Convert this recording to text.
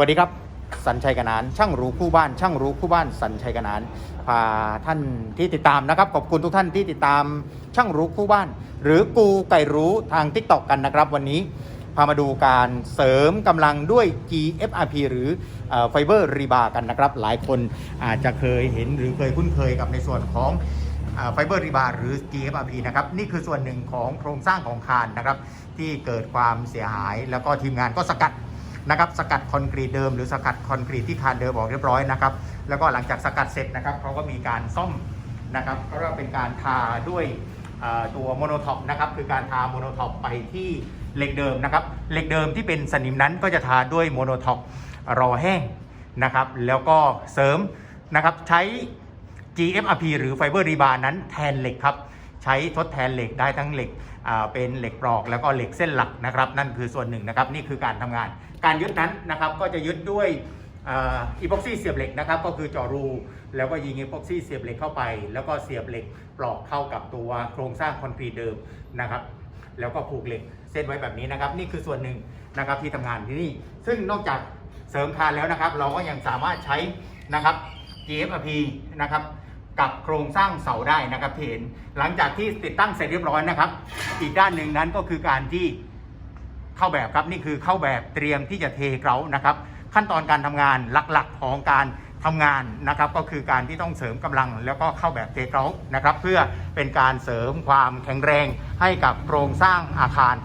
วัสดีครับ สัญชัยกนาน ช่างรู้คู่บ้าน ช่างรู้คู่บ้าน สัญชัยกนานพาท่านที่ติดตามนะครับ ขอบคุณทุกท่านที่ติดตามช่างรู้คู่บ้าน หรือกูไก่รู้ทาง t ิ k t o k กันนะครับ วันนี้พามาดูการเสริมกำลังด้วย GFRP หรือไฟเบอร์รีบากันนะครับ หลายคนอาจจะเคยเห็นหรือเคยคุ้นเคยกับในส่วนของไฟเบอร์รีบาร์หรือ GFRP นะครับ นี่คือส่วนหนึ่งของโครงสร้างของคานนะครับ ที่เกิดความเสียหายแล้วก็ทีมงานก็สกัด นะครับสกัดคอนกรีตเดิมหรือสกัดคอนกรีตที่คานเดิมออกเรียบร้อยนะครับแล้วก็หลังจากสกัดเสร็จนะครับเขาก็มีการซ่อมนะครับก็เรียกเป็นการทาด้วยตัวโมโนท็อปนะครับคือการทาโมโนท็อปไปที่เหล็กเดิมนะครับเหล็กเดิมที่เป็นสนิมนั้นก็จะทาด้วยโมโนท็อปรอแห้งนะครับแล้วก็เสริมนะครับใช้ GFRP หรือไฟเบอร์รีบาร์นั้นแทนเหล็กครับ ใช้ทดแทนเหล็กได้ทั้งเหล็กเป็นเหล็กปลอกแล้วก็เหล็กเส้นหลักนะครับ นั่นคือส่วนหนึ่งนะครับนี่คือการทำงาน การยึดนั้นนะครับก็จะยึดด้วยอีพ็อกซี่เสียบเหล็กนะครับก็คือเจาะรู แล้วก็ยิงอีพ็อกซี่เสียบเหล็กเข้าไป แล้วก็เสียบเหล็กปลอกเข้ากับตัวโครงสร้างคอนกรีตเดิมนะครับแล้วก็ผูกเหล็กเส้นไว้แบบนี้นะครับ นี่คือส่วนหนึ่งนะครับที่ทำงานที่นี่ ซึ่งนอกจากเสริมคานแล้วนะครับ เราก็ยังสามารถใช้นะครับ G F P นะครับ กับโครงสร้างเสาได้นะครับเห็นหลังจากที่ติดตั้งเสร็จเรียบร้อยนะครับ อีกด้านหนึ่งนั้นก็คือการที่เข้าแบบครับนี่คือเข้าแบบเตรียมที่จะเทเกรานะครับ ขั้นตอนการทำงานหลักๆของการทำงานนะครับ ก็คือการที่ต้องเสริมกำลัง แล้วก็เข้าแบบเทเกรานะครับ เพื่อเป็นการเสริมความแข็งแรงให้กับโครงสร้างอาคาร